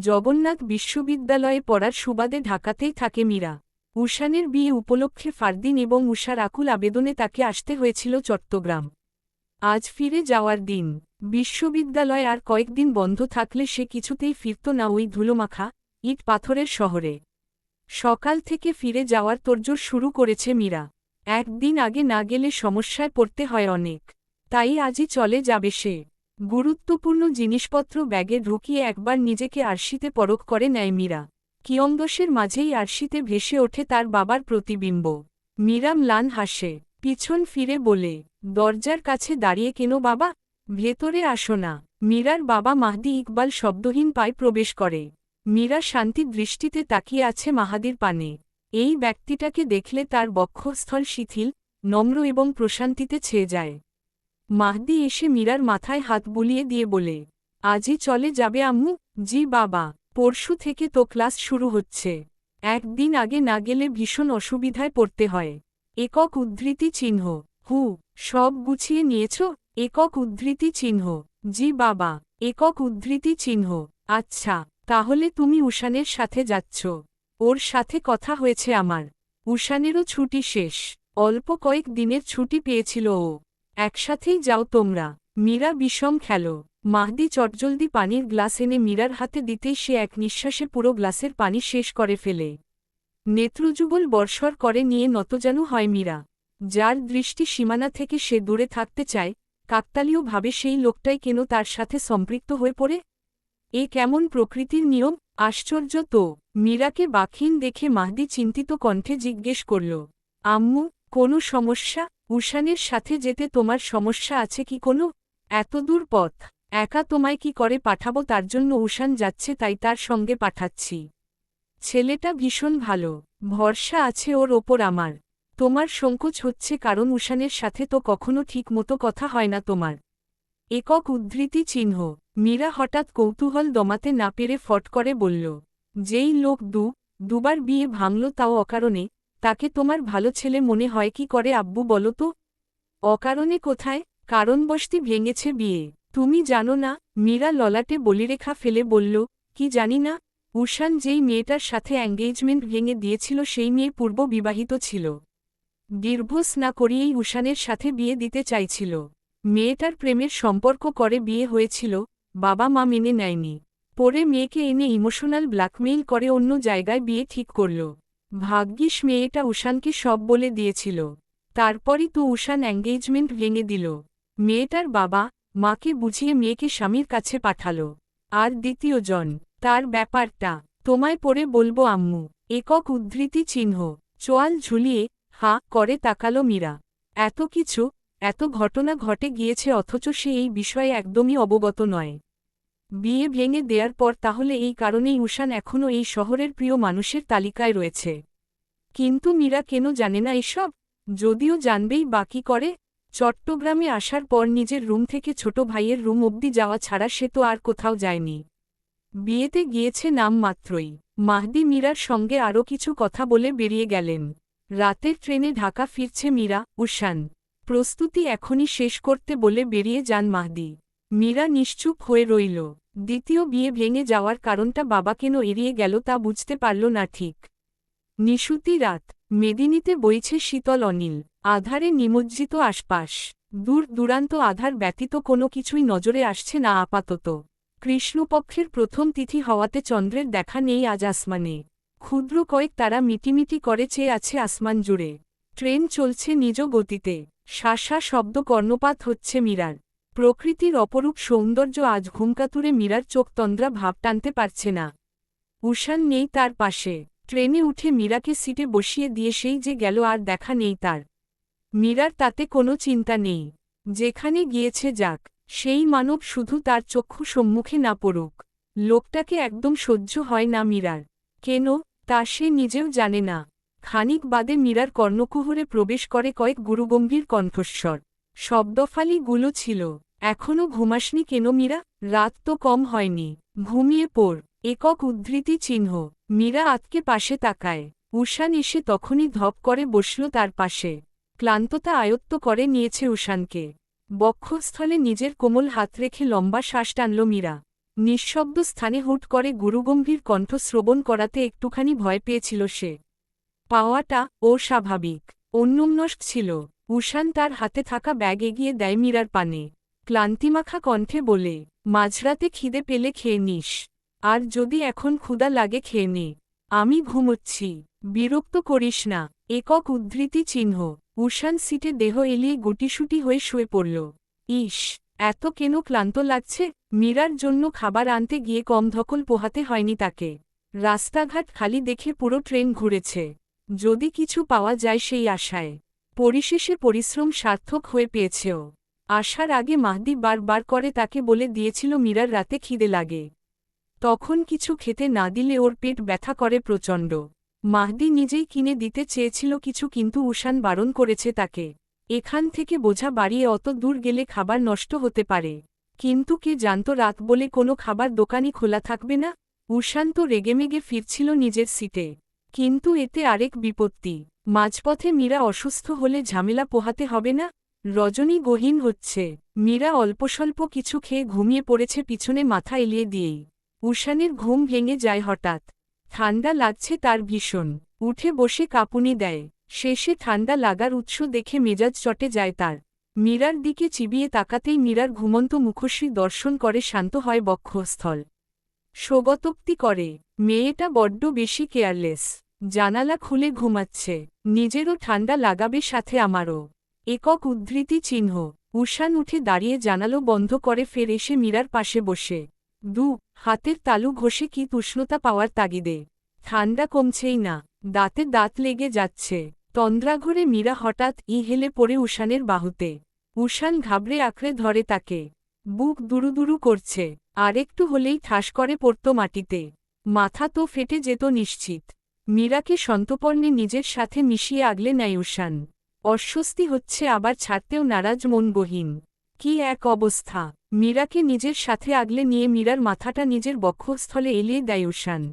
জগন্নাথ বিশ্ববিদ্যালয়ে পড়ার সুবাদে ঢাকাতেই থাকে মীরা। উষানের বিয়ে উপলক্ষে ফারদিন এবং উষার আকুল আবেদনে তাকে আসতে হয়েছিল চট্টগ্রাম। আজ ফিরে যাওয়ার দিন। বিশ্ববিদ্যালয় আর কয়েকদিন বন্ধ থাকলে সে কিছুতেই ফিরত না ওই ধুলোমাখা, ইট পাথরের শহরে। সকাল থেকে ফিরে যাওয়ার তোরজোর শুরু করেছে মীরা। একদিন আগে না গেলে সমস্যায় পড়তে হয় অনেক। তাই আজই চলে যাবে সে। গুরুত্বপূর্ণ জিনিসপত্র ব্যাগে ঢুকিয়ে একবার নিজেকে আরশিতে পরখ করে নেয় মীরা। কিয়ঙ্গসের মাঝেই আরশিতে ভেসে ওঠে তার বাবার প্রতিবিম্ব। মীরা ম্লান হাসে, পিছন ফিরে বলে, দরজার কাছে দাঁড়িয়ে কেন বাবা? ভেতরে আসো না। মীরার বাবা মাহদি ইকবাল শব্দহীন পায়ে প্রবেশ করে। মীরা শান্তি দৃষ্টিতে তাকিয়ে আছে মাহাদির পানে। এই ব্যক্তিটাকে দেখলে তার বক্ষস্থল শিথিল, নম্র এবং প্রশান্তিতে ছেয়ে যায়। মাহদি এসে মীরার মাথায় হাত বুলিয়ে দিয়ে বলে, আজই চলে যাবে আম্মু? জি বাবা, পরশু থেকে তো ক্লাস শুরু হচ্ছে। একদিন আগে না গেলে ভীষণ অসুবিধায় পড়তে হয়। একক উদ্ধৃতি চিহ্ন, হু, সব গুছিয়ে নিয়েছ? একক উদ্ধৃতি চিহ্ন, জি বাবা, একক উদ্ধৃতি চিহ্ন আচ্ছা তাহলে তুমি উষানের সাথে যাচ্ছ। ওর সাথে কথা হয়েছে আমার। উষানেরও ছুটি শেষ। অল্প কয়েক দিনের ছুটি পেয়েছিল ও। একসাথেই যাও তোমরা। মীরা বিষম খেলো। মাহদি চটজলদি পানির গ্লাস এনে মীরার হাতে দিতেই সে এক নিঃশ্বাসে পুরো গ্লাসের পানি শেষ করে ফেলে। নেত্রযুগল বর্ষর করে নিয়ে নতজানু হয় মীরা। যার দৃষ্টি সীমানা থেকে সে দূরে থাকতে চায় কাকতালীয়ভাবে সেই লোকটাই কেন তার সাথে সম্পৃক্ত হয়ে পড়ে? এ কেমন প্রকৃতির নিয়ম? আশ্চর্য তো। মীরাকে বাখিন দেখে মাহদি চিন্তিত কণ্ঠে জিজ্ঞেস করল, আম্মু কোনো সমস্যা? উষানের সাথে যেতে তোমার সমস্যা আছে কি কোনো? এতদূর পথ। একা তোমায় কি করে পাঠাবো? তার জন্য উষান যাচ্ছে, তাই তার সঙ্গে পাঠাচ্ছি। ছেলেটা ভীষণ ভালো। ভরসা আছে ওর ওপর আমার। তোমার সংকোচ হচ্ছে কারণ উষানের সাথে তো কখনো ঠিক মতো কথা হয় না তোমার। একক উদ্ধৃতি চিহ্ন। মীরা হঠাৎ কৌতূহল দমাতে না পেরে ফট করে বলল, যেই লোক দু, দুবার বিয়ে ভাঙল তাও অকারণে তাকে তোমার ভালো ছেলে মনে হয় কি করে, আব্বু বলো তো। অকারণে কোথায়? কারণবশতি ভেঙেছে বিয়ে। তুমি জানো না, মীরা ললাটে বলিরেখা ফেলে বলল, কি জানি না, উষান যেই মেয়েটার সাথে এঙ্গেজমেন্ট ভেঙে দিয়েছিল সেই মেয়ে পূর্ব বিবাহিত ছিল। দীর্ঘস না করিয়েই উষানের সাথে বিয়ে দিতে চাইছিল। মেয়েটার প্রেমের সম্পর্ক করে বিয়ে হয়েছিল, বাবা মা মেনে নেয়নি। পরে মেয়েকে এনে ইমোশনাল ব্ল্যাকমেইল করে অন্য জায়গায় বিয়ে ঠিক করল। ভাগ্যিস মেয়েটা উষানকে সব বলে দিয়েছিল। তারপরই তো উষান এঙ্গেজমেন্ট ভেঙে দিল। মেয়েটার বাবা মাকে বুঝিয়ে মেয়েকে স্বামীর কাছে পাঠাল। আর দ্বিতীয় জন, তার ব্যাপারটা তোমায় পরে বলব আম্মু। একক উদ্ধৃতি চিহ্ন, চোয়াল ঝুলিয়ে হা করে তাকালো মীরা। এত কিছু, এত ঘটনা ঘটে গিয়েছে অথচ সে এই বিষয়ে একদমই অবগত নয়। বিয়ে ভেঙে দেয়ার পর তাহলে এই কারণেই উষান এখনও এই শহরের প্রিয় মানুষের তালিকায় রয়েছে। কিন্তু মীরা কেন জানে না এসব? যদিও জানবেই বাকি করে। চট্টগ্রামে আসার পর নিজের রুম থেকে ছোট ভাইয়ের রুম অবধি যাওয়া ছাড়া সে তো আর কোথাও যায়নি। বিয়েতে গিয়েছে নাম মাত্রই। মাহদি মীরার সঙ্গে আরও কিছু কথা বলে বেরিয়ে গেলেন। রাতের ট্রেনে ঢাকা ফিরছে মীরা, উষান। প্রস্তুতি এখনই শেষ করতে বলে বেরিয়ে যান মাহদি। মীরা নিশ্চুপ হয়ে রইল। দ্বিতীয় বিয়ে ভেঙে যাওয়ার কারণটা বাবা কেন এড়িয়ে গেল তা বুঝতে পারল না ঠিক। নিশুতি রাত, মেদিনীতে বইছে শীতল অনিল, আধারে নিমজ্জিত আশপাশ। দূর দূরান্ত আধার ব্যতীত কোনো কিছুই নজরে আসছে না আপাতত। কৃষ্ণপক্ষের প্রথম তিথি হওয়াতে চন্দ্রের দেখা নেই আজ আসমানে। ক্ষুদ্র কয়েক তারা মিটিমিটি করে চেয়ে আছে আসমান জুড়ে। ট্রেন চলছে নিজ গতিতে। শাসা শব্দ কর্ণপাত হচ্ছে মীরার। প্রকৃতির অপরূপ সৌন্দর্য আজ ঘুমকাতুরে মীরার চোখ তন্দ্রা ভাব টানতে পারছে না। উষান নেই তার পাশে। ট্রেনে উঠে মীরাকে সিটে বসিয়ে দিয়ে সেই যে গেল আর দেখা নেই তার। মীরার তাতে কোনো চিন্তা নেই। যেখানে গিয়েছে যাক, সেই মানব শুধু তার চক্ষু সম্মুখে না পড়ুক। লোকটাকে একদম সহ্য হয় না মীরার। কেন, তা সে নিজেও জানে না। খানিক বাদে মীরার কর্ণকুহরে প্রবেশ করে কয়েক গুরুগম্ভীর কণ্ঠস্বর। শব্দফালিগুলো ছিল। এখনও ঘুমাসনি কেন মীরা? রাত তো কম হয়নি। ঘুমিয়ে পড়। একক উদ্ধৃতি চিহ্ন। মীরা আতকে পাশে তাকায়। উষান এসে তখনই ধপ করে বসল তার পাশে। ক্লান্ততা আয়ত্ত করে নিয়েছে উষানকে। বক্ষস্থলে নিজের কোমল হাত রেখে লম্বা শ্বাস টানল মীরা। নিঃশব্দ স্থানে হুট করে গুরুগম্ভীর কণ্ঠ শ্রবণ করাতে একটুখানি ভয় পেয়েছিল সে। পাওয়াটা অস্বাভাবিক অন্যমনস্ক ছিল। উষান তার হাতে থাকা ব্যাগ এগিয়ে দেয় মীরার পানে। ক্লান্তিমাখা কণ্ঠে বলে, মাঝরাতে খিদে পেলে খেয়ে নিস। আর যদি এখন ক্ষুদা লাগে খেয়ে নে। আমি ঘুমোচ্ছি। বিরক্ত করিস না একক উদ্ধৃতি চিহ্ন। উষান সিটে দেহ এলিয়ে গুটিসুটি হয়ে শুয়ে পড়ল। ইস, এত কেন ক্লান্ত লাগছে? মীরার জন্য খাবার আনতে গিয়ে কম ধকল পোহাতে হয়নি তাকে। রাস্তাঘাট খালি দেখে পুরো ট্রেন ঘুরেছে। যদি কিছু পাওয়া যায় সেই আশায়। পরিশেষে পরিশ্রম সার্থক হয়ে পেয়েছেও। আসার আগে মাহদি বারবার করে তাকে বলে দিয়েছিল, মীরার রাতে খিদে লাগে। তখন কিছু খেতে না দিলে ওর পেট ব্যথা করে প্রচণ্ড। মাহদি নিজেই কিনে দিতে চেয়েছিল কিছু, কিন্তু উষান বারণ করেছে তাকে। এখান থেকে বোঝা বাড়িয়ে অত দূর গেলে খাবার নষ্ট হতে পারে। কিন্তু কে জানত রাত বলে কোনো খাবার দোকানই খোলা থাকবে না? উষান তো রেগেমেগে ফিরছিল নিজের সিটে। কিন্তু এতে আরেক বিপত্তি। মাঝপথে মীরা অসুস্থ হলে ঝামেলা পোহাতে হবে না? রজনী গহীন হচ্ছে। মীরা অল্পস্বল্প কিছু খেয়ে ঘুমিয়ে পড়েছে পিছনে মাথা এলিয়ে দিয়েই। উষানের ঘুম ভেঙে যায় হঠাৎ। ঠান্ডা লাগছে তার ভীষণ। উঠে বসে কাঁপুনি দেয়। শেষে ঠান্ডা লাগার উৎস দেখে মেজাজ চটে যায় তার। মীরার দিকে চিবিয়ে তাকাতেই মীরার ঘুমন্ত মুখশ্রী দর্শন করে শান্ত হয় বক্ষস্থল। স্বগতোক্তি করে। মেয়েটা বড্ড বেশি কেয়ারলেস। জানালা খুলে ঘুমাচ্ছে। নিজেরও ঠান্ডা লাগাবে সাথে আমারও। একক উদ্ধৃতি চিহ্ন। উষান উঠে দাঁড়িয়ে জানালো বন্ধ করে ফের এসে মীরার পাশে বসে। দু, হাতের তালু ঘষে কি তুষ্ণতা পাওয়ার তাগিদে? ঠান্ডা কমছেই না। দাঁতে দাঁত লেগে যাচ্ছে। তন্দ্রাঘরে মীরা হঠাৎ ই হেলে পড়ে উষানের বাহুতে। উষান ঘাবড়ে আঁকড়ে ধরে তাকে। বুক দুরুদুরু করছে। আরেকটু হলেই ঠাস করে পড়ত মাটিতে। মাথা তো ফেটে যেত নিশ্চিত। মীরাকে সন্তপর্ণে নিজের সাথে মিশিয়ে আগলে নেয় উষান। অস্বস্তি হচ্ছে আবার ছাড়তেও নারাজ মন গহীন কি এক অবস্থা। মীরাকে নিজের সাথে আগলে নিয়ে মীরার মাথাটা নিজের বক্ষস্থলে এলিয়ে দেয় উষান।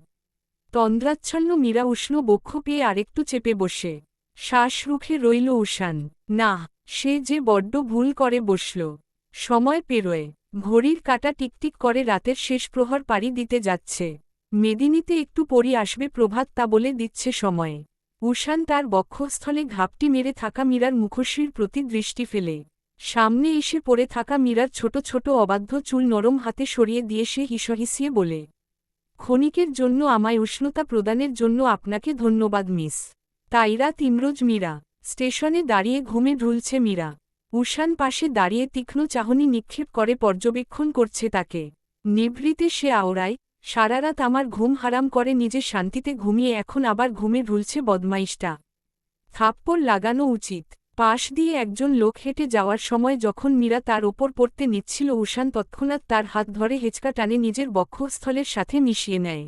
তন্দ্রাচ্ছন্ন মীরা উষ্ণ বক্ষ পেয়ে আরেকটু চেপে বসে। শ্বাস রুখে রইল উষান। না, সে যে বড্ড ভুল করে বসল। সময় পেরোয়। ঘড়ির কাটা টিকটিক করে রাতের শেষ প্রহর পাড়ি দিতে যাচ্ছে। মেদিনীতে একটু পরি আসবে প্রভাত তা বলে দিচ্ছে সময়ে। উষান তার বক্ষস্থলে ঘাপটি মেরে থাকা মীরার মুখশ্রীর প্রতি দৃষ্টি ফেলে। সামনে এসে পড়ে থাকা মীরার ছোট ছোট অবাধ্য চুল নরম হাতে সরিয়ে দিয়ে সে হিসহিসিয়ে বলে, ক্ষণিকের জন্য আমায় উষ্ণতা প্রদানের জন্য আপনাকে ধন্যবাদ মিস। তাইরা তিমরোজ মীরা, স্টেশনে দাঁড়িয়ে ঘুমে ঢুলছে মীরা। উষান পাশে দাঁড়িয়ে তীক্ষ্ণ চাহনি নিক্ষেপ করে পর্যবেক্ষণ করছে তাকে। নিভৃতে সে আওড়ায় সারারাত আমার ঘুম হারাম করে নিজে শান্তিতে ঘুমিয়ে এখন আবার ঘুমে ঢুলছে বদমাইশটা। থাপ্পড় লাগানো উচিত। পাশ দিয়ে একজন লোক হেঁটে যাওয়ার সময় যখন মীরা তার ওপর পড়তে নিচ্ছিল, উষান তৎক্ষণাৎ তার হাত ধরে হেঁচকা টানে নিজের বক্ষস্থলের সাথে মিশিয়ে নেয়।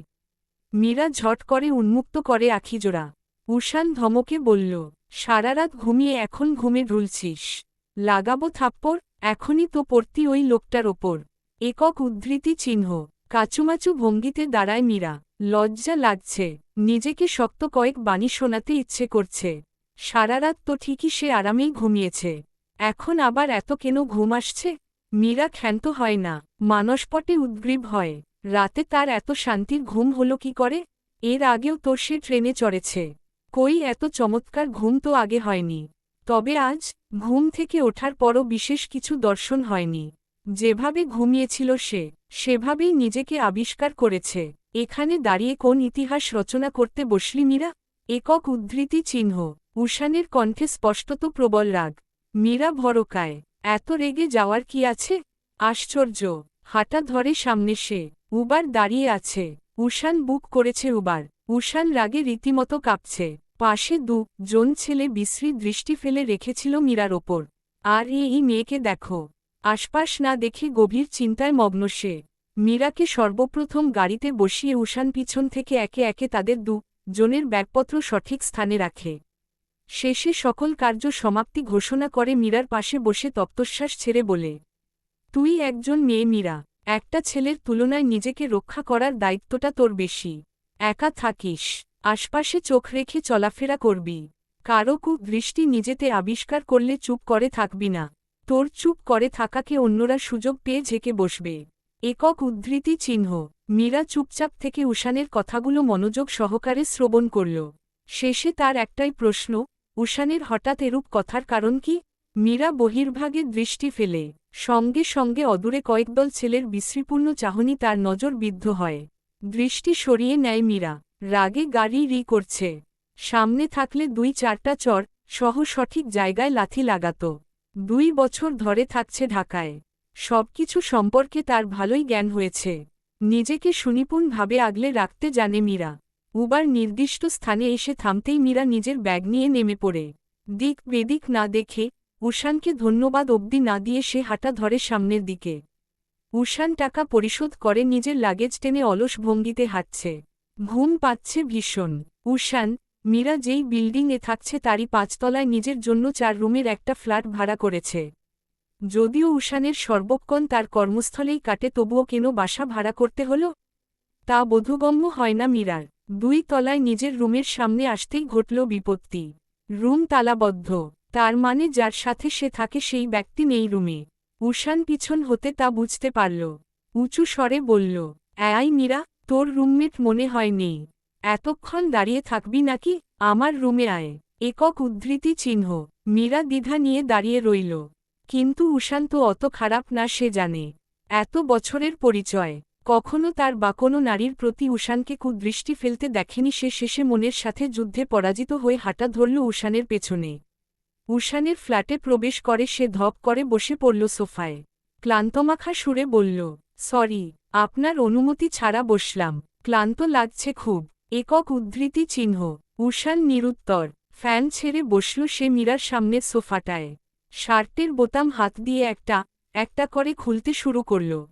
মীরা ঝট করে উন্মুক্ত করে আখিজোড়া উষান ধমকে বলল সারারাত ঘুমিয়ে এখন ঘুমে ঢুলছিস। লাগাবো থাপ্পড়, এখনই তো পড়তি ওই লোকটার ওপর। একক উদ্ধৃতি চিহ্ন। কাচুমাচু ভঙ্গিতে দাঁড়ায় মীরা। লজ্জা লাগছে। নিজেকে শক্ত কয়েক বাণী শোনাতে ইচ্ছে করছে। সারারাত তো ঠিকই সে আরামেই ঘুমিয়েছে। এখন আবার এত কেন ঘুম আসছে? মীরা ক্ষান্ত হয় না। মানসপটে উদ্গ্রীব হয়। রাতে তার এত শান্তির ঘুম হল কি করে? এর আগেও তো সে ট্রেনে চড়েছে। কই এত চমৎকার ঘুম তো আগে হয়নি। তবে আজ ঘুম থেকে ওঠার পরও বিশেষ কিছু দর্শন হয়নি। যেভাবে ঘুমিয়েছিল সে, সেভাবেই নিজেকে আবিষ্কার করেছে। এখানে দাঁড়িয়ে কোন ইতিহাস রচনা করতে বসলি মীরা? একক উদ্ধৃতি চিহ্ন, উষানের কণ্ঠে স্পষ্টত প্রবল রাগ। মীরা ভরকায়, এত রেগে যাওয়ার কি আছে? আশ্চর্য, হাঁটা ধরে সামনে সে, উবার দাঁড়িয়ে আছে। উষান বুক করেছে উবার, উষান রাগে রীতিমতো কাঁপছে। পাশে দু, জন ছেলে বিশ্রী দৃষ্টি ফেলে রেখেছিল মীরার ওপর। আর এই মেয়েকে দেখো। আশপাশ না দেখে গভীর চিন্তায় মগ্ন সে। মীরাকে সর্বপ্রথম গাড়িতে বসিয়ে উষান পিছন থেকে একে একে তাদের দু জনের ব্যাগপত্র সঠিক স্থানে রাখে। শেষে সকল কার্য সমাপ্তি ঘোষণা করে মীরার পাশে বসে তপ্তশ্বাস ছেড়ে বলে, তুই একজন মেয়ে মীরা। একটা ছেলের তুলনায় নিজেকে রক্ষা করার দায়িত্বটা তোর বেশি। একা থাকিস। আশপাশে চোখ রেখে চলাফেরা করবি। কারও কু দৃষ্টি নিজেতে আবিষ্কার করলে চুপ করে থাকবি না। তোর চুপ করে থাকাকে অন্যরা সুযোগ পেয়ে ঝেঁকে বসবে। একক উদ্ধৃতি চিহ্ন। মীরা চুপচাপ থেকে উষানের কথাগুলো মনোযোগ সহকারে শ্রবণ করল। শেষে তার একটাই প্রশ্ন, উষানের হঠাৎ এরূপ কথার কারণ কি? মীরা বহির্ভাগে দৃষ্টি ফেলে। সঙ্গে সঙ্গে অদূরে কয়েকদল ছেলের বিশ্রীপূর্ণ চাহনি তার নজর বিদ্ধ হয়। দৃষ্টি সরিয়ে নেয় মীরা। রাগে গাড়ি রি করছে। সামনে থাকলে দুই চারটা চর সহ সঠিক জায়গায় লাথি লাগাত। দুই বছর ধরে থাকছে ঢাকায়। সবকিছু সম্পর্কে তার ভালোই জ্ঞান হয়েছে। নিজেকে সুনিপুণভাবে আগলে রাখতে জানে মীরা। উবার নির্দিষ্ট স্থানে এসে থামতেই মীরা নিজের ব্যাগ নিয়ে নেমে পড়ে। দিক বেদিক না দেখে উষানকে ধন্যবাদ অবধি না দিয়ে সে হাঁটা ধরে সামনের দিকে। উষান টাকা পরিশোধ করে নিজের লাগেজ টেনে অলস ভঙ্গিতে হাঁটছে। ঘুম পাচ্ছে ভীষণ। উষান মীরা যেই বিল্ডিংয়ে থাকছে তারই পাঁচতলায় নিজের জন্য চার রুমের একটা ফ্ল্যাট ভাড়া করেছে। যদিও উষানের সর্বক্ষণ তার কর্মস্থলেই কাটে, তবুও কেন বাসা ভাড়া করতে হল? তা বোধগম্য হয় না মীরার। দুই তলায় নিজের রুমের সামনে আসতেই ঘটল বিপত্তি। রুম তালাবদ্ধ। তার মানে যার সাথে সে থাকে সেই ব্যক্তি নেই রুমে। উষান পিছন হতে তা বুঝতে পারল। উঁচু স্বরে বলল অ্যাই মীরা, তোর রুমমেট মনে হয় নেই। এতক্ষণ দাঁড়িয়ে থাকবি নাকি? আমার রুমে আয়। একক উদ্ধৃতি চিহ্ন। মীরা দ্বিধা নিয়ে দাঁড়িয়ে রইল। কিন্তু উষান তো অত খারাপ না সে জানে। এত বছরের পরিচয়। কখনো তার বা কোনো নারীর প্রতি উষানকে কুদৃষ্টি ফেলতে দেখেনি সে। শেষে মনের সাথে যুদ্ধে পরাজিত হয়ে হাঁটা ধরল উষানের পেছনে। উষানের ফ্ল্যাটে প্রবেশ করে সে ধপ করে বসে পড়ল সোফায়। ক্লান্তমাখা সুরে বলল, সরি, আপনার অনুমতি ছাড়া বসলাম। ক্লান্ত লাগছে খুব। একক উদ্ধৃতি চিহ্ন। উষান নিরুত্তর। ফ্যান ছেড়ে বসল সে মীরার সামনে সোফাটায়। শার্টের বোতাম হাত দিয়ে একটা একটা করে খুলতে শুরু করল।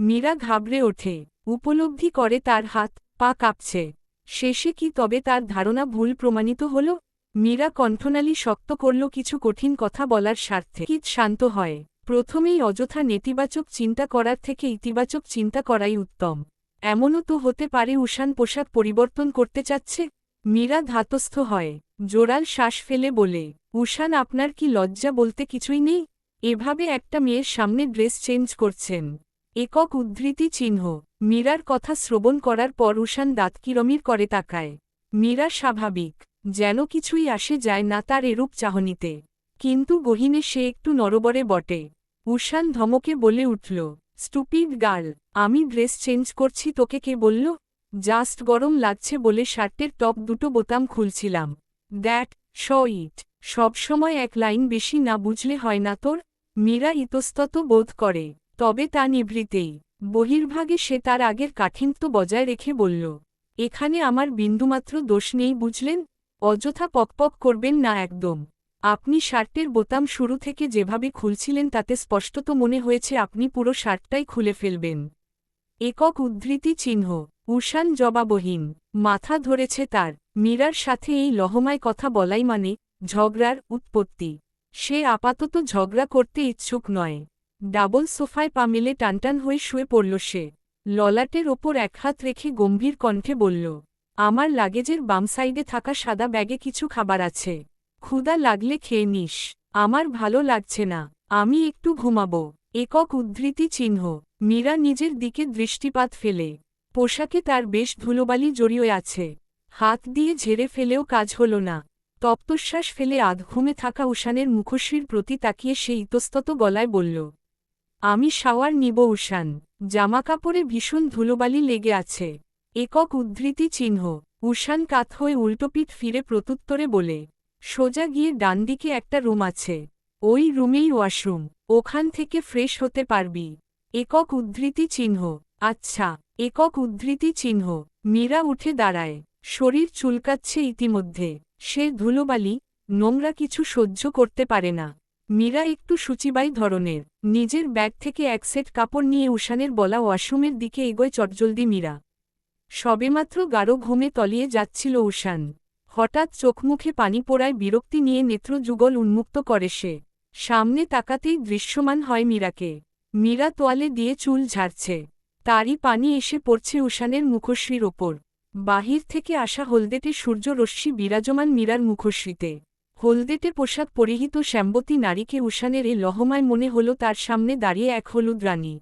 মীরা ঘাবড়ে ওঠে। উপলব্ধি করে তার হাত, পা কাঁপছে। শেষে কি তবে তার ধারণা ভুল প্রমাণিত হল? মীরা কণ্ঠনালী শক্ত করল কিছু কঠিন কথা বলার স্বার্থে। কিত শান্ত হয়। প্রথমেই অযথা নেতিবাচক চিন্তা করার থেকে ইতিবাচক চিন্তা করাই উত্তম। এমনও তো হতে পারে উষান পোশাক পরিবর্তন করতে চাচ্ছে? মীরা ধাতস্থ হয়। জোরাল শ্বাস ফেলে বলে, উষান, আপনার কি লজ্জা বলতে কিছুই নেই? এভাবে একটা মেয়ের সামনে ড্রেস চেঞ্জ করছেন। একক উদ্ধৃতি চিহ্ন। মীরার কথা শ্রবণ করার পর উষান দাঁতকিরমির করে তাকায়। মীরা স্বাভাবিক, যেন কিছুই আসে যায় না তার এরূপ চাহনিতে। কিন্তু গহিনে সে একটু নরবরে বটে। উষান ধমকে বলে উঠল স্টুপিড গার্ল, আমি ড্রেস চেঞ্জ করছি, তোকে কে বলল? জাস্ট গরম লাগছে বলে শার্টের টপ দুটো বোতাম খুলছিলাম। দ্যাট শ ইট সবসময় এক লাইন বেশি না বুঝলে হয় না তোর? মীরা ইতস্তত বোধ করে। তবে তা নিভৃতেই। বহির্ভাগে সে তার আগের কাঠিন্য বজায় রেখে বলল, এখানে আমার বিন্দুমাত্র দোষ নেই, বুঝলেন? অযথা পকপক করবেন না একদম। আপনি শার্টের বোতাম শুরু থেকে যেভাবে খুলছিলেন তাতে স্পষ্টত মনে হয়েছে আপনি পুরো শার্টটাই খুলে ফেলবেন। একক উদ্ধৃতি চিহ্ন, উষান জবাবহীন, মাথা ধরেছে তার, মীরার সাথে এই লহমায় কথা বলাই মানে ঝগড়ার উৎপত্তি। সে আপাতত ঝগড়া করতে ইচ্ছুক নয়। ডাবল সোফায় পা মেলে টানটান হয়ে শুয়ে পড়ল সে। ললাটের ওপর এক হাত রেখে গম্ভীর কণ্ঠে বলল, আমার লাগেজের বাম সাইডে থাকা সাদা ব্যাগে কিছু খাবার আছে। ক্ষুদা লাগলে খেয়ে নিস। আমার ভালো লাগছে না। আমি একটু ঘুমাবো। একক উদ্ধৃতি চিহ্ন। মীরা নিজের দিকে দৃষ্টিপাত ফেলে। পোশাকে তার বেশ ধুলোবালি জড়িয়ে আছে। হাত দিয়ে ঝেড়ে ফেলেও কাজ হল না। তপ্তশ্বাস ফেলে আধঘুমে থাকা উষানের মুখশ্রীর প্রতি তাকিয়ে সে ইতস্তত গলায় বলল, আমি শাওয়ার নিব উষান। জামাকাপড়ে ভীষণ ধুলোবালি লেগে আছে। একক উদ্ধৃতি চিহ্ন। উষান কাত হয়ে উল্টোপিঠ ফিরে প্রত্যুত্তরে বলে সোজা গিয়ে ডানদিকে একটা রুম আছে। ওই রুমেই ওয়াশরুম। ওখান থেকে ফ্রেশ হতে পারবি। একক উদ্ধৃতি চিহ্ন। আচ্ছা একক উদ্ধৃতি চিহ্ন। মীরা উঠে দাঁড়ায়। শরীর চুলকাচ্ছে ইতিমধ্যে। সে ধুলোবালি, নোংরা কিছু সহ্য করতে পারে না। মীরা একটু সূচিবাই ধরনের। নিজের ব্যাগ থেকে এক সেট কাপড় নিয়ে উষানের বলা ওয়াশরুমের দিকে এগোয় চটজলদি মীরা। সবেমাত্র গাঢ় ঘুমে তলিয়ে যাচ্ছিল উষান। হঠাৎ চোখমুখে পানি পোড়ায় বিরক্তি নিয়ে নেত্রযুগল উন্মুক্ত করে সে। সামনে তাকাতেই দৃশ্যমান হয় মীরাকে। মীরা তোয়ালে দিয়ে চুল ঝাড়ছে। তারই পানি এসে পড়ছে উষানের মুখশ্রীর ওপর। বাহির থেকে আসা হলদেটে সূর্যরশ্মি বিরাজমান মীরার মুখশ্রীতে। হলদেটে পোশাক পরিহিত শ্যাম্বতী নারীকে উষানের এ লহমায় মনে হল তার সামনে দাঁড়িয়ে এক হলুদ রানী।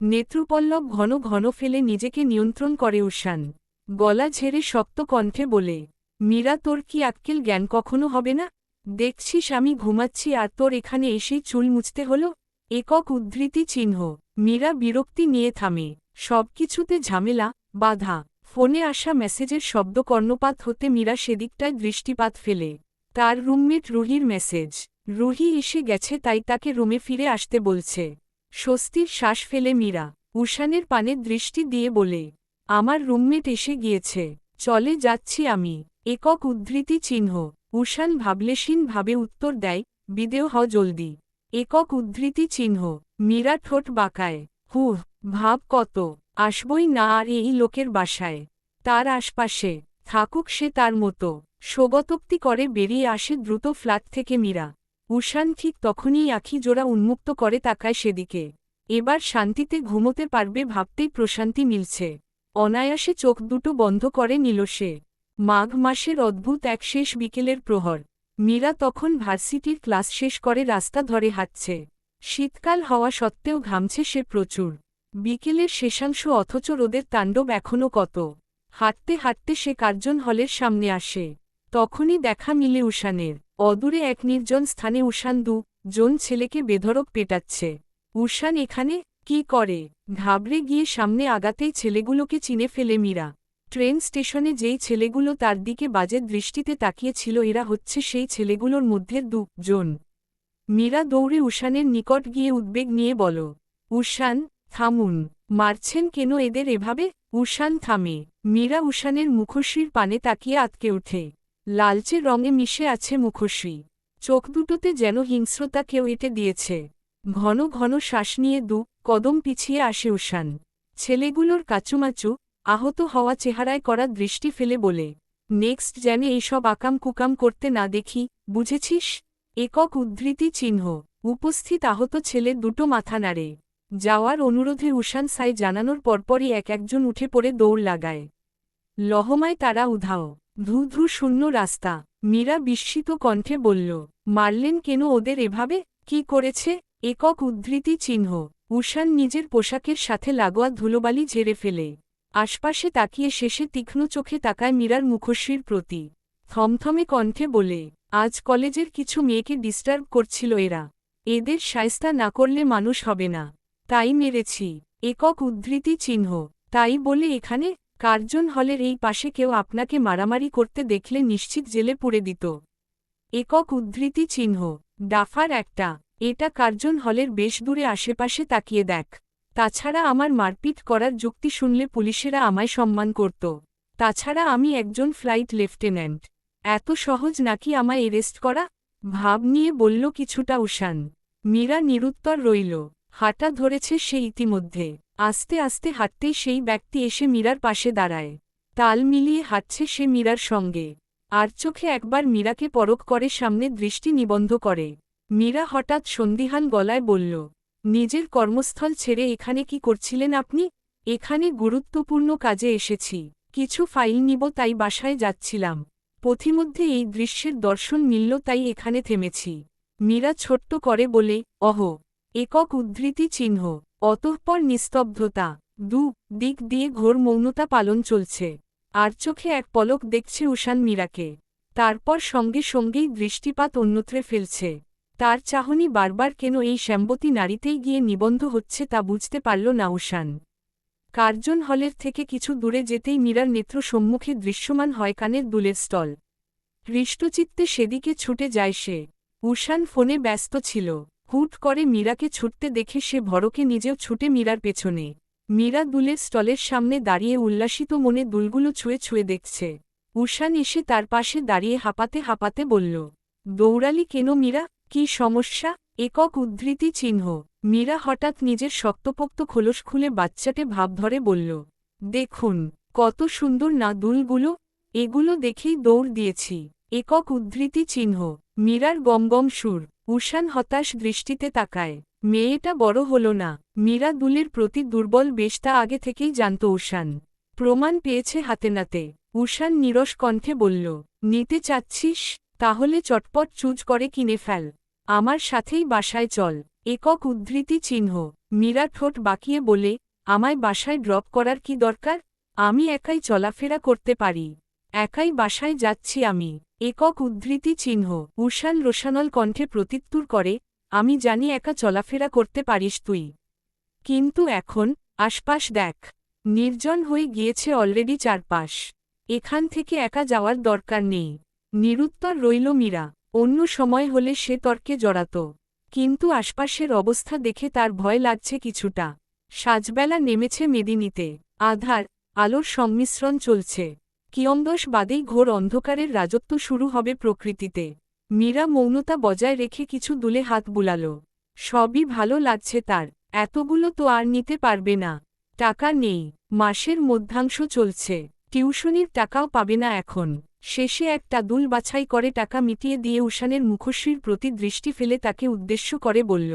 নেত্রুপল্লব ঘন ঘন ফেলে নিজেকে নিয়ন্ত্রণ করে উষান। গলা ঝেড়ে শক্ত কণ্ঠে বলে মীরা, তোর কি আক্কেল জ্ঞান কখনো হবে না? দেখছিস আমি ঘুমাচ্ছি আর তোর এখানে এসেই চুল মুছতে হল? একক উদ্ধৃতি চিহ্ন। মীরা বিরক্তি নিয়ে থামে। সবকিছুতে ঝামেলা, বাধা। ফোনে আসা মেসেজের শব্দ কর্ণপাত হতে মীরা সেদিকটায় দৃষ্টিপাত ফেলে। তার রুমমেট রুহির মেসেজ। রুহি এসে গেছে তাই তাকে রুমে ফিরে আসতে বলছে। স্বস্তির শ্বাস ফেলে মীরা। উষানের পানে দৃষ্টি দিয়ে বলে, আমার রুমমেট এসে গিয়েছে। চলে যাচ্ছি আমি। একক উদ্ধৃতি চিহ্ন। উষান ভাবলেশীন ভাবে উত্তর দেয় বিদেও হ জলদি। একক উদ্ধৃতি চিহ্ন, মীরা ঠোঁট বাঁকায়। হুহ, ভাব কত? আসবই না আর এই লোকের বাসায়। তার আশপাশে, থাকুক সে তার মতো। স্বগতোক্তি করে বেরিয়ে আসে দ্রুত ফ্ল্যাট থেকে মীরা। উষান ঠিক তখনই আখি জোড়া উন্মুক্ত করে তাকায় সেদিকে। এবার শান্তিতে ঘুমোতে পারবে ভাবতেই প্রশান্তি মিলছে। অনায়াসে চোখ দুটো বন্ধ করে নিল সে। মাঘ মাসের অদ্ভুত এক শেষ বিকেলের প্রহর। মীরা তখন ভার্সিটির ক্লাস শেষ করে রাস্তা ধরে হাঁটছে। শীতকাল হওয়া সত্ত্বেও ঘামছে সে প্রচুর। বিকেলের শেষাংশ অথচ রোদের তাণ্ডব এখনও কত। হাঁটতে হাঁটতে সে কার্জন হলের সামনে আসে। তখনই দেখা মিলে উষানের। অদূরে এক নির্জন স্থানে উষান দু জন ছেলেকে বেধরক পেটাচ্ছে। উষান এখানে? কি করে? ঘাবড়ে গিয়ে সামনে আগাতেই ছেলেগুলোকে চিনে ফেলে মীরা। ট্রেন স্টেশনে যেই ছেলেগুলো তার দিকে বাজে দৃষ্টিতে তাকিয়েছিল, এরা হচ্ছে সেই ছেলেগুলোর মধ্যে দু জন মীরা দৌড়ে উষানের নিকট গিয়ে উদ্বেগ নিয়ে বল, উষান, থামুন। মারছেন কেন এদের এভাবে? উষান থামে। মীরা উষানের মুখশ্রীর পানে তাকিয়ে আতকে ওঠে। লালচে রঙে মিশে আছে মুখশ্রী। চোখ দুটোতে যেন হিংস্রতা কেউ এটে দিয়েছে। ঘন ঘন শ্বাস নিয়ে দু কদম পিছিয়ে আসে উষান। ছেলেগুলোর কাচুমাচু আহত হওয়া চেহারায় করা দৃষ্টি ফেলে বলে, নেক্সট যেন এইসব আকাম কুকাম করতে না দেখি, বুঝেছিস? একক উদ্ধৃতি চিহ্ন, উপস্থিত আহত ছেলে দুটো মাথা নাড়ে। যাওয়ার অনুরোধে উষান সাই জানানোর পরপরই এক একজন উঠে পড়ে দৌড় লাগায়। লহমায় তারা উধাও। ধু শূন্য রাস্তা। মীরা বিস্মিত কণ্ঠে বলল, মারলেন কেন ওদের এভাবে? কি করেছে? একক উদ্ধৃতি চিহ্ন। উষান নিজের পোশাকের সাথে লাগোয়া ধুলোবালি ঝেড়ে ফেলে। আশপাশে তাকিয়ে শেষে তীক্ষ্ণ চোখে তাকায় মীরার মুখশ্রীর প্রতি। থমথমে কণ্ঠে বলে, আজ কলেজের কিছু মেয়েকে ডিস্টার্ব করছিল এরা। এদের সায়স্তা না করলে মানুষ হবে না। তাই মেরেছি। একক উদ্ধৃতি চিহ্ন। তাই বলে এখানে কার্জন হলের এই পাশে কেউ আপনাকে মারামারি করতে দেখলে নিশ্চিত জেলে পুড়ে দিত। একক উদ্ধৃতি চিহ্ন। ডাফার একটা। এটা কার্জন হলের বেশ দূরে আশেপাশে তাকিয়ে দেখ। তাছাড়া আমার মারপিট করার যুক্তি শুনলে পুলিশেরা আমায় সম্মান করত। তাছাড়া আমি একজন ফ্লাইট লেফটেন্যান্ট। এত সহজ নাকি আমায় এরেস্ট করা? ভাব নিয়ে বলল কিছুটা উষান। মীরা নিরুত্তর রইল। হাঁটা ধরেছে সে ইতিমধ্যে। আস্তে আস্তে হাঁটতেই সেই ব্যক্তি এসে মীরার পাশে দাঁড়ায়। তাল মিলিয়ে হাঁটছে সে মীরার সঙ্গে। আর চোখে একবার মীরাকে পরক করে সামনে দৃষ্টি নিবন্ধ করে। মীরা হঠাৎ সন্দিহান গলায় বলল নিজের কর্মস্থল ছেড়ে এখানে কি করছিলেন আপনি? এখানে গুরুত্বপূর্ণ কাজে এসেছি। কিছু ফাইল নিব তাই বাসায় যাচ্ছিলাম। পথিমধ্যে এই দৃশ্যের দর্শন মিলল তাই এখানে থেমেছি। মীরা ছোট্ট করে বলে, অহ, একক উদ্ধৃতি চিহ্ন। অতঃপর নিস্তব্ধতা। দু, দিক দিয়ে ঘোর মৌনতা পালন চলছে। আর চোখে এক পলক দেখছে উষান মীরাকে। তারপর সঙ্গে সঙ্গেই দৃষ্টিপাত অন্যত্রে ফেলছে। তার চাহনি বারবার কেন এই শ্যাম্বতী নারীতেই গিয়ে নিবন্ধ হচ্ছে তা বুঝতে পারল না উষান। কার্জন হলের থেকে কিছু দূরে যেতেই মীরার নেত্র সম্মুখে দৃশ্যমান হয় কানের দুলের স্টল। হৃষ্টচিত্তে সেদিকে ছুটে যায় সে। উষান ফোনে ব্যস্ত ছিল। হুট করে মীরাকে ছুটতে দেখে সে ভরকে নিজেও ছুটে মীরার পেছনে। মীরা দুলের স্টলের সামনে দাঁড়িয়ে উল্লাসিত মনে দুলগুলো ছুঁয়ে ছুঁয়ে দেখছে। উষান এসে তার পাশে দাঁড়িয়ে হাঁপাতে হাঁপাতে বলল, দৌড়ালি কেন মীরা? কি সমস্যা? একক উদ্ধৃতি চিহ্ন। মীরা হঠাৎ নিজের শক্তপোক্ত খোলস খুলে বাচ্চাটে ভাব ধরে বলল, দেখুন, কত সুন্দর না দুলগুলো এগুলো দেখেই দৌড় দিয়েছি। একক উদ্ধৃতি চিহ্ন। মীরার গমগম সুর। উষান হতাশ দৃষ্টিতে তাকায়। মেয়েটা বড় হল না। মীরা দুলের প্রতি দুর্বল বেশ তা আগে থেকেই জানত উষান। প্রমাণ পেয়েছে হাতে নাতে। উষান নিরস কণ্ঠে বলল, নিতে চাচ্ছিস? তাহলে চটপট চুজ করে কিনে ফেল। আমার সাথেই বাসায় চল। একক উদ্ধৃতি চিহ্ন। মীরা ঠোঁট বাঁকিয়ে বলে, আমায় বাসায় ড্রপ করার কি দরকার? আমি একাই চলাফেরা করতে পারি। একাই বাসায় যাচ্ছি আমি। একক উদ্ধৃতি চিহ্ন। উষান রোশানল কণ্ঠে প্রত্যুত্তর করে, আমি জানি একা চলাফেরা করতে পারিস তুই। কিন্তু এখন, আশপাশ দেখ। নির্জন হয়ে গিয়েছে অলরেডি চারপাশ। এখান থেকে একা যাওয়ার দরকার নেই। নিরুত্তর রইল মীরা। অন্য সময় হলে সে তর্কে জড়াত। কিন্তু আশপাশের অবস্থা দেখে তার ভয় লাগছে কিছুটা। সাজবেলা নেমেছে মেদিনীতে। আধার, আলোর সংমিশ্রণ চলছে। কিয়মদশ বাদেই ঘোর অন্ধকারের রাজত্ব শুরু হবে প্রকৃতিতে। মীরা মৌনতা বজায় রেখে কিছু দুলে হাত বুলাল। সবই ভালো লাগছে তার। এতগুলো তো আর নিতে পারবে না। টাকা নেই। মাসের মধ্যাংশ চলছে। টিউশনির টাকাও পাবে না এখন। শেষে একটা দুল বাছাই করে টাকা মিটিয়ে দিয়ে উষানের মুখশ্রীর প্রতি দৃষ্টি ফেলে তাকে উদ্দেশ্য করে বলল,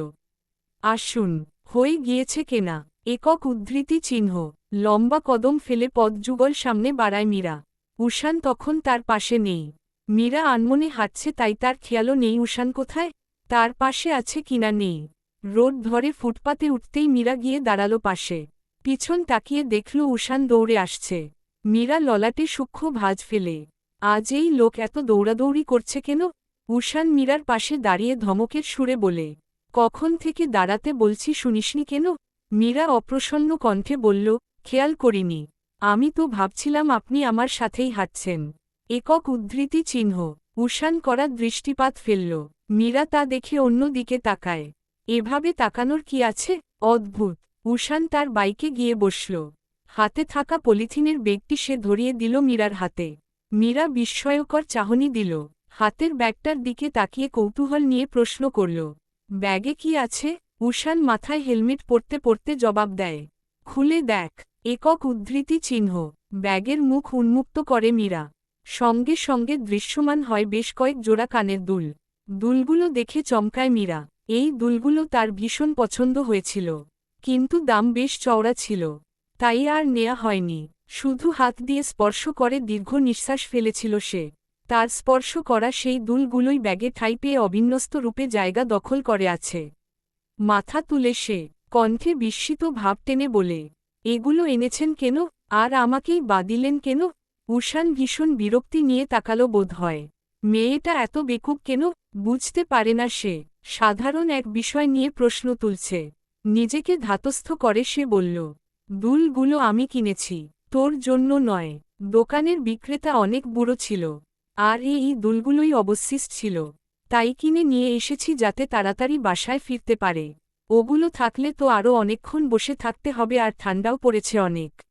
আসুন, হয়ে গিয়েছে কেনা। একক উদ্ধৃতি চিহ্ন। লম্বা কদম ফেলে পদযুগল সামনে বাড়ায় মীরা। উষান তখন তার পাশে নেই। মীরা আনমনে হাঁটছে তাই তার খেয়ালও নেই উষান কোথায়। তার পাশে আছে কিনা নেই। রোড ধরে ফুটপাতে উঠতেই মীরা গিয়ে দাঁড়াল পাশে। পিছন তাকিয়ে দেখল উষান দৌড়ে আসছে। মীরা ললাটে সূক্ষ্ম ভাজ ফেলে। আজ এই লোক এত দৌড়াদৌড়ি করছে কেন? উষান মীরার পাশে দাঁড়িয়ে ধমকের সুরে বলে, কখন থেকে দাঁড়াতে বলছি শুনিসনি কেন? মীরা অপ্রসন্ন কণ্ঠে বলল, খেয়াল করিনি। আমি তো ভাবছিলাম আপনি আমার সাথেই হাঁটছেন। একক উদ্ধৃতি চিহ্ন। উষান করা দৃষ্টিপাত ফেলল। মীরা তা দেখে অন্য দিকে তাকায়। এভাবে তাকানোর কি আছে? অদ্ভুত! উষান তার বাইকে গিয়ে বসল। হাতে থাকা পলিথিনের বেগটি সে ধরিয়ে দিল মীরার হাতে। মীরা বিস্ময়কর চাহনি দিল। হাতের ব্যাগটার দিকে তাকিয়ে কৌতূহল নিয়ে প্রশ্ন করল, ব্যাগে কি আছে? উষান মাথায় হেলমেট পরতে পরতে জবাব দেয়, খুলে দেখ, একক উদ্ধৃতি চিহ্ন। ব্যাগের মুখ উন্মুক্ত করে মীরা। সঙ্গে সঙ্গে দৃশ্যমান হয় বেশ কয়েক জোড়া কানের দুল। দুলগুলো দেখে চমকায় মীরা। এই দুলগুলো তার ভীষণ পছন্দ হয়েছিল। কিন্তু দাম বেশ চওড়া ছিল। তাই আর নেয়া হয়নি। শুধু হাত দিয়ে স্পর্শ করে দীর্ঘ নিঃশ্বাস ফেলেছিল সে। তার স্পর্শ করা সেই দুলগুলোই ব্যাগে ঠাই পেয়ে অবিন্যস্ত রূপে জায়গা দখল করে আছে। মাথা তুলে সে কণ্ঠে বিস্মিত ভাব টেনে বলে, এগুলো এনেছেন কেন? আর আমাকেই বাদিলেন কেন? উষান ভীষণ বিরক্তি নিয়ে তাকালো বোধ হয়। মেয়েটা এত বেকুব কেন? বুঝতে পারে না সে। সাধারণ এক বিষয় নিয়ে প্রশ্ন তুলছে। নিজেকে ধাতস্থ করে সে বলল, দুলগুলো আমি কিনেছি। তোর জন্য নয়। দোকানের বিক্রেতা অনেক বুড়ো ছিল। আর এই দুলগুলোই অবশিষ্ট ছিল। তাই কিনে নিয়ে এসেছি যাতে তাড়াতাড়ি বাসায় ফিরতে পারে। ওগুলো থাকলে তো আরও অনেকক্ষণ বসে থাকতে হবে আর ঠান্ডাও পড়েছে অনেক।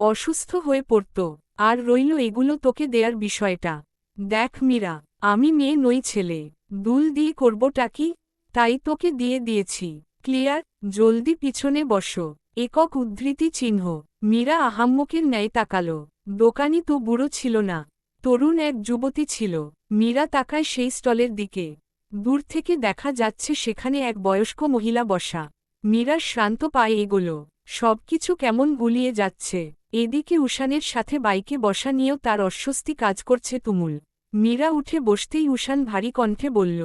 অসুস্থ হয়ে পড়ত। আর রইল এগুলো তোকে দেয়ার বিষয়টা। দেখ মীরা, আমি মেয়ে নই ছেলে। দুল দিয়ে করবটা কি? তাই তোকে দিয়ে দিয়েছি। ক্লিয়ার? জলদি পিছনে বসো। একক উদ্ধৃতি চিহ্ন। মীরা আহাম্মকের ন্যায় তাকাল। দোকানি তো বুড়ো ছিল না, তরুণ এক যুবতী ছিল। মীরা তাকায় সেই স্টলের দিকে। দূর থেকে দেখা যাচ্ছে সেখানে এক বয়স্ক মহিলা বসা। মীরা শ্রান্ত পায়ে এগোল। সবকিছু কেমন গুলিয়ে যাচ্ছে। এদিকে উষানের সাথে বাইকে বসা নিয়েও তার অস্বস্তি কাজ করছে তুমুল। মীরা উঠে বসতেই উষান ভারী কণ্ঠে বলল,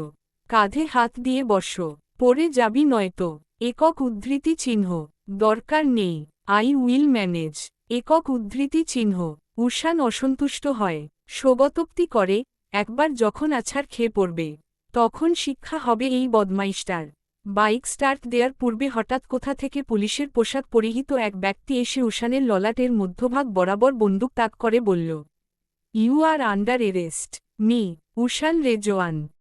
কাঁধে হাত দিয়ে বস পরে যাবি নয়তো। একক উদ্ধৃতি চিহ্ন। দরকার নেই। I will manage. একক উদ্ধৃতি চিহ্ন। উষান অসন্তুষ্ট হয়। শোবতোক্তি করে, একবার যখন আছাড় খেয়ে পড়বে। তখন শিক্ষা হবে এই বদমাইশটার। বাইক স্টার্ট দেওয়ার পূর্বে হঠাৎ কোথা থেকে পুলিশের পোশাক পরিহিত এক ব্যক্তি এসে উষানের ললাটের মধ্যভাগ বরাবর বন্দুক তাক করে বলল, you are under arrest. Mr Ushan Rezwan.